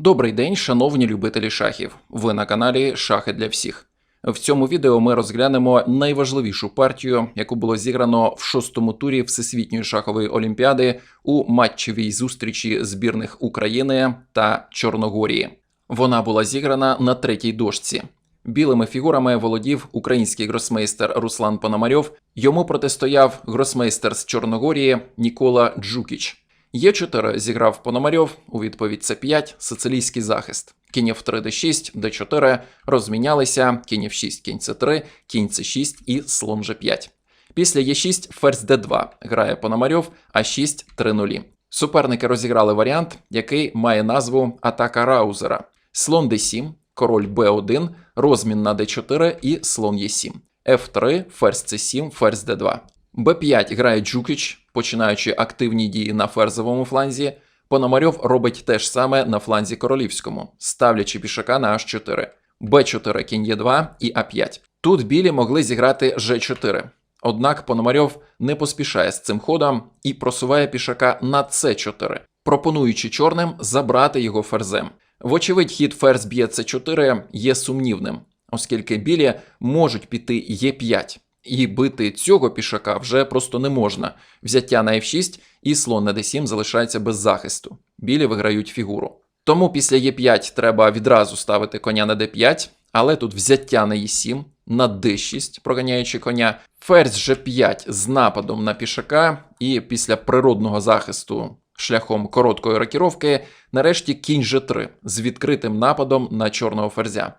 Добрий день, шановні любителі шахів. Ви на каналі Шахи для всіх. В цьому відео ми розглянемо найважливішу партію, яку було зіграно в шостому турі Всесвітньої шахової олімпіади у матчевій зустрічі збірних України та Чорногорії. Вона була зіграна на третій дошці. Білими фігурами володів український гросмейстер Руслан Пономарьов. Йому протистояв гросмейстер з Чорногорії Нікола Джукіч. Є4 зіграв Пономарьов, у відповідь С5, сицилійський захист. Кінь F3, D6, D4 розмінялися, кінь F6, кінь C3, кінь C6 і слон G5. Після Е6 ферзь D2 грає Пономарьов, А6 3-0. Суперники розіграли варіант, який має назву Атака Раузера. Слон D7, король B1, розмін на D4 і слон Е7. F3, ферзь C7, ферзь D2. Б5 грає Джукіч, починаючи активні дії на ферзовому фланзі. Пономарьов робить те ж саме на фланзі королівському, ставлячи пішака на H4. Б4 кінь Е2 і А5. Тут білі могли зіграти Ж4. Однак Пономарьов не поспішає з цим ходом і просуває пішака на С4, пропонуючи чорним забрати його ферзем. Вочевидь, хід ферзь б'є С4 є сумнівним, оскільки білі можуть піти Е5. І бити цього пішака вже просто не можна. Взяття на F6 і слон на D7 залишається без захисту. Білі виграють фігуру. Тому після Е5 треба відразу ставити коня на D5, але тут взяття на Е7, на D6, проганяючи коня, ферзь G5 з нападом на пішака, і після природного захисту шляхом короткої рокіровки, нарешті кінь G3 з відкритим нападом на чорного ферзя.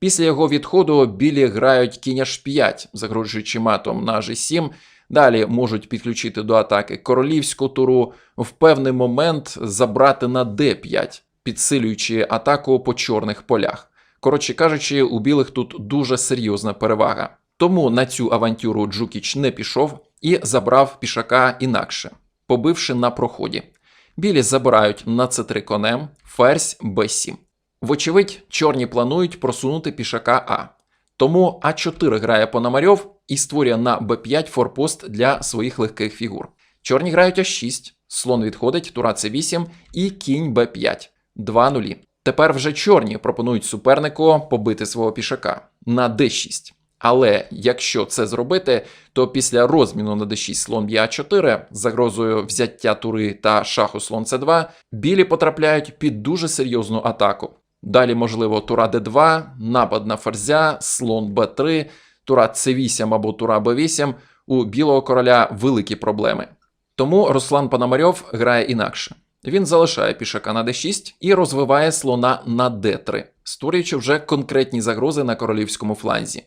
Після його відходу білі грають кінь H5, загрожуючи матом на G7. Далі можуть підключити до атаки королівську туру, в певний момент забрати на D5, підсилюючи атаку по чорних полях. Коротше кажучи, у білих тут дуже серйозна перевага. Тому на цю авантюру Джукіч не пішов і забрав пішака інакше, побивши на проході. Білі забирають на c3 конем, ферзь b7. Вочевидь, чорні планують просунути пішака А. Тому А4 грає Пономарьов і створює на Б5 форпост для своїх легких фігур. Чорні грають А6, слон відходить, тура С8 і кінь Б5. 2-0. Тепер вже чорні пропонують супернику побити свого пішака на Д6. Але якщо це зробити, то після розміну на d6 слон б'є А4 загрозою взяття тури та шаху слон С2, білі потрапляють під дуже серйозну атаку. Далі, можливо, тура d2, напад на ферзя, слон b3, тура c8 або тура b8. У білого короля великі проблеми. Тому Руслан Пономарьов грає інакше. Він залишає пішака на d6 і розвиває слона на d3, створюючи вже конкретні загрози на королівському фланзі.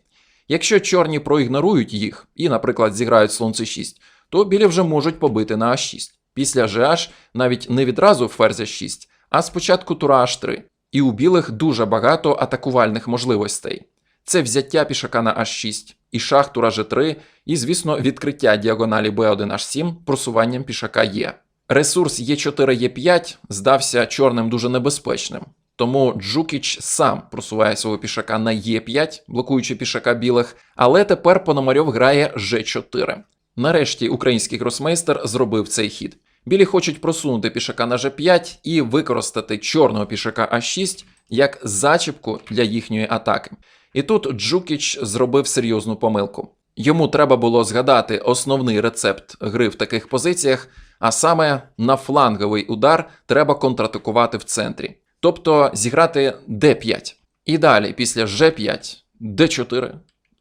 Якщо чорні проігнорують їх і, наприклад, зіграють слон c6, то білі вже можуть побити на а6. Після GH навіть не відразу ферзь 6, а спочатку тура h3. І у білих дуже багато атакувальних можливостей. Це взяття пішака на h6, і шах тура g3, і, звісно, відкриття діагоналі b1 h7 просуванням пішака є. Ресурс e4 e5 здався чорним дуже небезпечним. Тому Джукіч сам просуває свого пішака на Е5, блокуючи пішака білих, але тепер Пономарьов грає G4. Нарешті український гросмейстер зробив цей хід. Білі хочуть просунути пішака на G5 і використати чорного пішака А6 як зачіпку для їхньої атаки. І тут Джукіч зробив серйозну помилку. Йому треба було згадати основний рецепт гри в таких позиціях, а саме на фланговий удар треба контратакувати в центрі. Тобто зіграти d5. І далі, після g5, d4,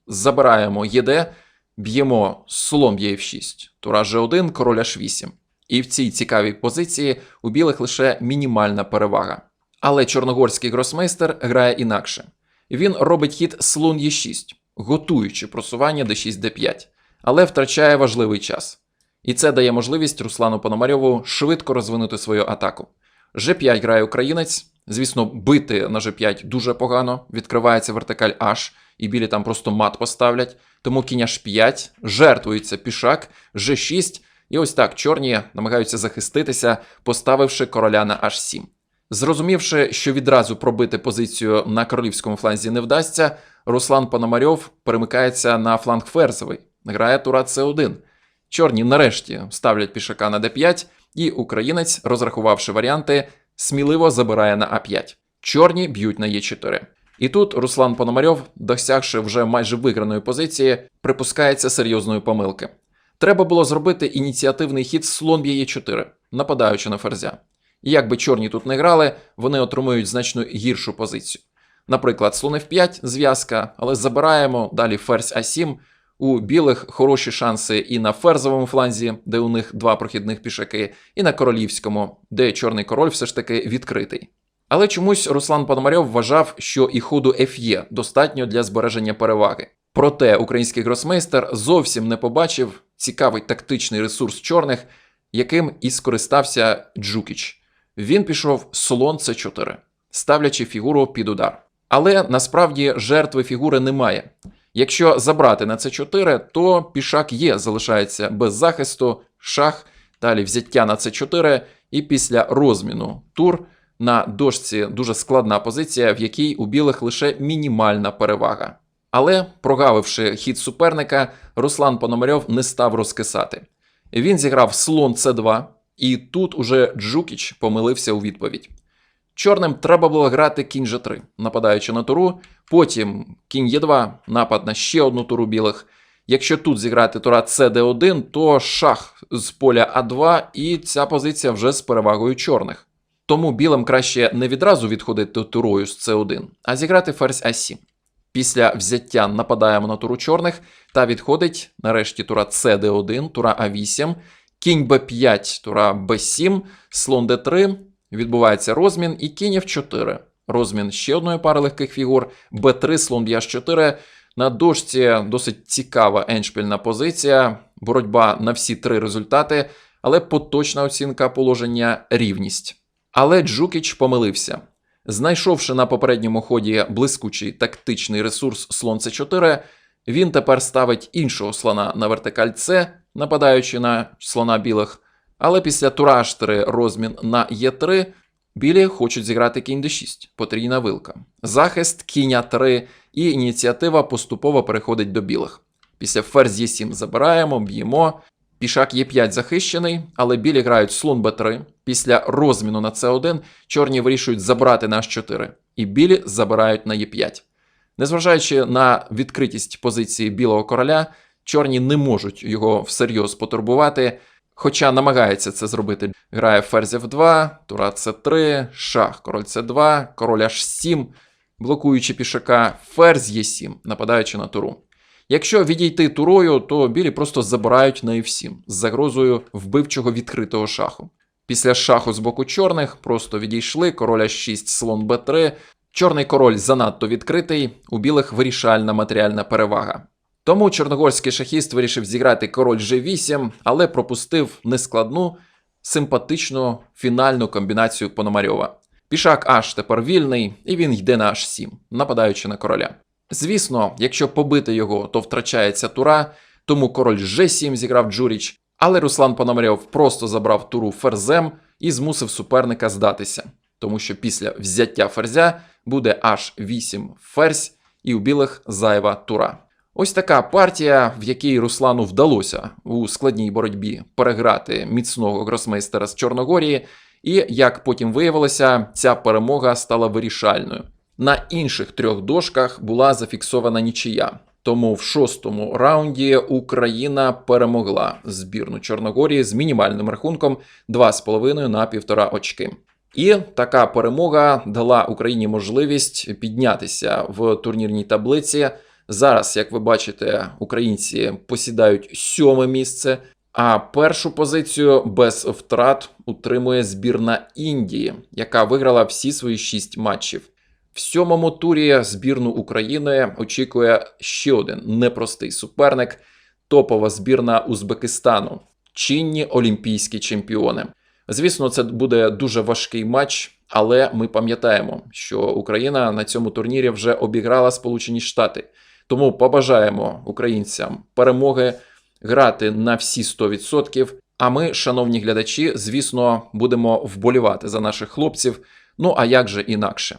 забираємо єд, б'ємо слон б'є f6, тура g1, король h8. І в цій цікавій позиції у білих лише мінімальна перевага. Але чорногорський гросмейстер грає інакше. Він робить хід слон Е6, готуючи просування d6 d5, але втрачає важливий час. І це дає можливість Руслану Пономарьову швидко розвинути свою атаку. G5 грає українець. Звісно, бити на G5 дуже погано, відкривається вертикаль H, і білі там просто мат поставлять. Тому кінь H5, жертвується пішак, G6, і ось так чорні намагаються захиститися, поставивши короля на H7. Зрозумівши, що відразу пробити позицію на королівському фланзі не вдасться, Руслан Пономарьов перемикається на фланг ферзовий, грає тура С1. Чорні нарешті ставлять пішака на d5, і українець, розрахувавши варіанти, сміливо забирає на А5. Чорні б'ють на Е4. І тут Руслан Пономарьов, досягши вже майже виграної позиції, припускається серйозної помилки. Треба було зробити ініціативний хід слон б'є Е4, нападаючи на ферзя. І як би чорні тут не грали, вони отримують значно гіршу позицію. Наприклад, слон F5 зв'язка, але забираємо далі ферзь А7. У білих хороші шанси і на ферзовому фланзі, де у них два прохідних пішаки, і на королівському, де чорний король все ж таки відкритий. Але чомусь Руслан Пономарьов вважав, що і ходу FE достатньо для збереження переваги. Проте український гросмейстер зовсім не побачив цікавий тактичний ресурс чорних, яким і скористався Джукіч. Він пішов слон С4, ставлячи фігуру під удар. Але насправді жертви фігури немає. Якщо забрати на С4, то пішак є, залишається без захисту, шах, далі взяття на С4, і після розміну тур на дошці дуже складна позиція, в якій у білих лише мінімальна перевага. Але, прогавивши хід суперника, Руслан Пономарьов не став розкисати. Він зіграв слон С2, і тут уже Джукіч помилився у відповідь. Чорним треба було грати кінь G3, нападаючи на туру, потім кінь Е2, напад на ще одну туру білих. Якщо тут зіграти тура CD1, то шах з поля А2, і ця позиція вже з перевагою чорних. Тому білим краще не відразу відходити турою з С1, а зіграти ферзь А7. Після взяття нападаємо на туру чорних та відходить нарешті тура CD1, тура А8, кінь Б5, тура Б7, слон Д3, відбувається розмін і кінь F4. Розмін ще одної пари легких фігур, Б3, слон б'є 4 На дошці досить цікава еншпільна позиція, боротьба на всі три результати, але поточна оцінка положення рівність. Але Джукіч помилився. Знайшовши на попередньому ході блискучий тактичний ресурс слон С4, він тепер ставить іншого слона на вертикаль С, нападаючи на слона білих. Але після тура H3 розмін на Е3 білі хочуть зіграти кінь d6, потрійна вилка. Захист кінь А3 і ініціатива поступово переходить до білих. Після ферзь Е7 забираємо, б'ємо. Пішак Е5 захищений, але білі грають слон Б3. Після розміну на С1 чорні вирішують забрати на H4, і білі забирають на Е5. Незважаючи на відкритість позиції білого короля, чорні не можуть його всерйоз потурбувати, хоча намагається це зробити. Грає ферзь F2, тура С3, шах, король С2, король H7, блокуючи пішака, ферзь Е7, нападаючи на туру. Якщо відійти турою, то білі просто забирають на F7 з загрозою вбивчого відкритого шаху. Після шаху з боку чорних просто відійшли, король H6, слон Б3. Чорний король занадто відкритий, у білих вирішальна матеріальна перевага. Тому чорногорський шахіст вирішив зіграти король G8, але пропустив нескладну, симпатичну фінальну комбінацію Пономарьова. Пішак H тепер вільний, і він йде на H7, нападаючи на короля. Звісно, якщо побити його, то втрачається тура, тому король G7 зіграв Джуріч, але Руслан Пономарьов просто забрав туру ферзем і змусив суперника здатися, тому що після взяття ферзя буде H8 ферзь і у білих зайва тура. Ось така партія, в якій Руслану вдалося у складній боротьбі переграти міцного гросмейстера з Чорногорії, і як потім виявилося, ця перемога стала вирішальною. На інших трьох дошках була зафіксована нічия. Тому в шостому раунді Україна перемогла збірну Чорногорії з мінімальним рахунком 2,5 на 1,5 очки. І така перемога дала Україні можливість піднятися в турнірній таблиці. Зараз, як ви бачите, українці посідають сьоме місце. А першу позицію без втрат утримує збірна Індії, яка виграла всі свої шість матчів. В сьомому турі збірну України очікує ще один непростий суперник топова збірна Узбекистану, чинні олімпійські чемпіони. Звісно, це буде дуже важкий матч, але ми пам'ятаємо, що Україна на цьому турнірі вже обіграла Сполучені Штати. Тому побажаємо українцям перемоги грати на всі 100%. А ми, шановні глядачі, звісно, будемо вболівати за наших хлопців. Ну а як же інакше?